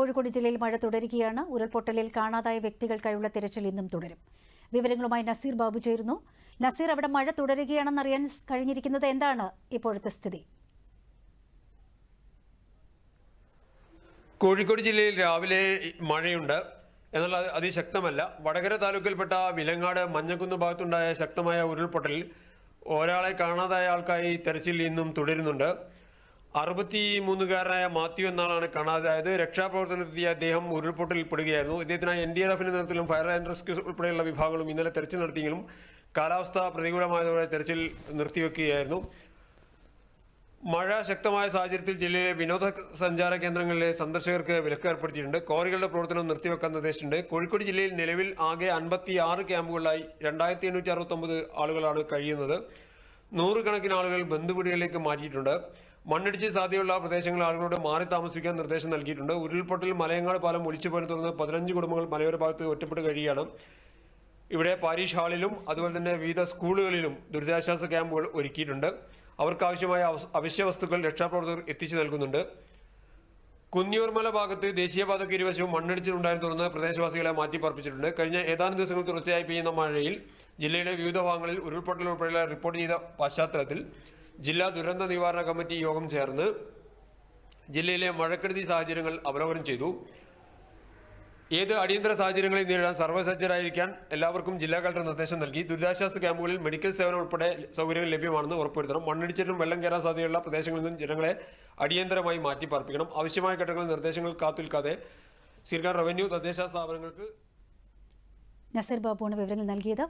കോഴിക്കോട് ജില്ലയിൽ മഴ തുടരുകയാണ്. ഉരുൾപൊട്ടലിൽ കാണാതായ വ്യക്തികൾക്കായുള്ള തിരച്ചിൽ ഇന്നും തുടരും. വിവരങ്ങളുമായി നസീർ ബാബു ചേരുന്നു. നസീർ അവിടെ മഴ തുടരുകയാണെന്നറിയാൻ കഴിഞ്ഞിരിക്കുന്നത് എന്താണ് ഇപ്പോഴത്തെ സ്ഥിതി? കോഴിക്കോട് ജില്ലയിൽ രാവിലെ മഴയുണ്ട്. എന്നാൽ അത് അതിശക്തമല്ല. വടകര താലൂക്കിൽപ്പെട്ട വിലങ്ങാട് മഞ്ഞക്കുന്ന് ഭാഗത്തുണ്ടായ ശക്തമായ ഉരുൾപൊട്ടലിൽ ഒരാളെ കാണാതായ ആൾക്കായി തെരച്ചിൽ ഇന്നും തുടരുന്നുണ്ട്. അറുപത്തി മൂന്നുകാരനായ മാത്യു എന്നാളാണ് കാണാതായത്. രക്ഷാപ്രവർത്തനത്തിലെത്തിയ അദ്ദേഹം ഉരുൾപൊട്ടലിൽ പെടുകയായിരുന്നു ഇദ്ദേഹത്തിനായി എൻ ഡി ആർ എഫിന്റെ നേതൃത്വത്തിലും ഫയർ ആൻഡ് റെസ്ക്യൂ ഉൾപ്പെടെയുള്ള വിഭാഗങ്ങളും ഇന്നലെ തെരച്ചിൽ നടത്തിയെങ്കിലും കാലാവസ്ഥ പ്രതികൂലമായതോടെ തെരച്ചിൽ നിർത്തിവെക്കുകയായിരുന്നു. മഴ ശക്തമായ സാഹചര്യത്തിൽ ജില്ലയിലെ വിനോദസഞ്ചാര കേന്ദ്രങ്ങളിലെ സന്ദർശകർക്ക് വിലക്ക് ഏർപ്പെടുത്തിയിട്ടുണ്ട് ക്വാറികളുടെ പ്രവർത്തനം നിർത്തിവെക്കാൻ നിർദ്ദേശിച്ചിട്ടുണ്ട്. കോഴിക്കോട് ജില്ലയിൽ നിലവിൽ ആകെ അൻപത്തി ആറ് ക്യാമ്പുകളിലായി രണ്ടായിരത്തി എണ്ണൂറ്റി അറുപത്തൊമ്പത് ആളുകളാണ് കഴിയുന്നത്. നൂറുകണക്കിന് ആളുകൾ ബന്ധുവീടുകളിലേക്ക് മാറ്റിയിട്ടുണ്ട്. മണ്ണിടിച്ച് സാധ്യതയുള്ള പ്രദേശങ്ങളിൽ ആളുകളോട് മാറി താമസിക്കാൻ നിർദ്ദേശം നൽകിയിട്ടുണ്ട്. ഉരുൾപൊട്ടൽ മലയങ്ങാട് പാലം ഒലിച്ചുപോയതിനെ തുടർന്ന് പതിനഞ്ച് കുടുംബങ്ങൾ മലയോര ഭാഗത്ത് ഒറ്റപ്പെട്ട് കഴിയുകയാണ്. ഇവിടെ പാരീഷ് ഹാളിലും അതുപോലെ തന്നെ വിവിധ സ്കൂളുകളിലും ദുരിതാശ്വാസ ക്യാമ്പുകൾ ഒരുക്കിയിട്ടുണ്ട്. അവർക്കാവശ്യമായ അവ- അവശ്യ വസ്തുക്കൾ രക്ഷാപ്രവർത്തകർ എത്തിച്ചു നൽകുന്നുണ്ട്. കുന്നിയൂർമല ഭാഗത്ത് ദേശീയപാതയ്ക്ക് ഇരുവശവും മണ്ണിടിച്ചിലുണ്ടായെന്ന് തുടർന്ന് പ്രദേശവാസികളെ മാറ്റിപ്പാർപ്പിച്ചിട്ടുണ്ട്. കഴിഞ്ഞ ഏതാനും ദിവസങ്ങൾ തുടർച്ചയായി പെയ്യുന്ന മഴയിൽ ജില്ലയുടെ വിവിധ ഭാഗങ്ങളിൽ ഉരുൾപൊട്ടൽ ഉൾപ്പെടെയുള്ള റിപ്പോർട്ട് ചെയ്ത പശ്ചാത്തലത്തിൽ ജില്ലാ ദുരന്ത നിവാരണ കമ്മിറ്റി യോഗം ചേർന്ന് ജില്ലയിലെ മഴക്കെടുതി സാഹചര്യങ്ങൾ അവലോകനം ചെയ്തു. ഏത് അടിയന്തര സാഹചര്യങ്ങളെ നേരിടാൻ സർവസജ്ജരായിരിക്കാൻ എല്ലാവർക്കും ജില്ലാ കളക്ടർ നിർദ്ദേശം നൽകി. ദുരിതാശ്വാസ ക്യാമ്പുകളിൽ മെഡിക്കൽ സേവനം ഉൾപ്പെടെ സൗകര്യങ്ങൾ ലഭ്യമാണെന്ന് ഉറപ്പുവരുത്തണം. മണ്ണിടിച്ചിലും വെള്ളം കയറാൻ സാധ്യതയുള്ള പ്രദേശങ്ങളിൽ നിന്നും ജനങ്ങളെ അടിയന്തരമായി മാറ്റിപ്പാർപ്പിക്കണം. ആവശ്യമായ ഘട്ടങ്ങളിൽ നിർദ്ദേശങ്ങൾ കാത്തുൽക്കാതെ സർക്കാർ റവന്യൂ തദ്ദേശ സ്ഥാപനങ്ങൾക്ക് നസീർ ബാബുവാണ് വിവരങ്ങൾ നൽകിയത്.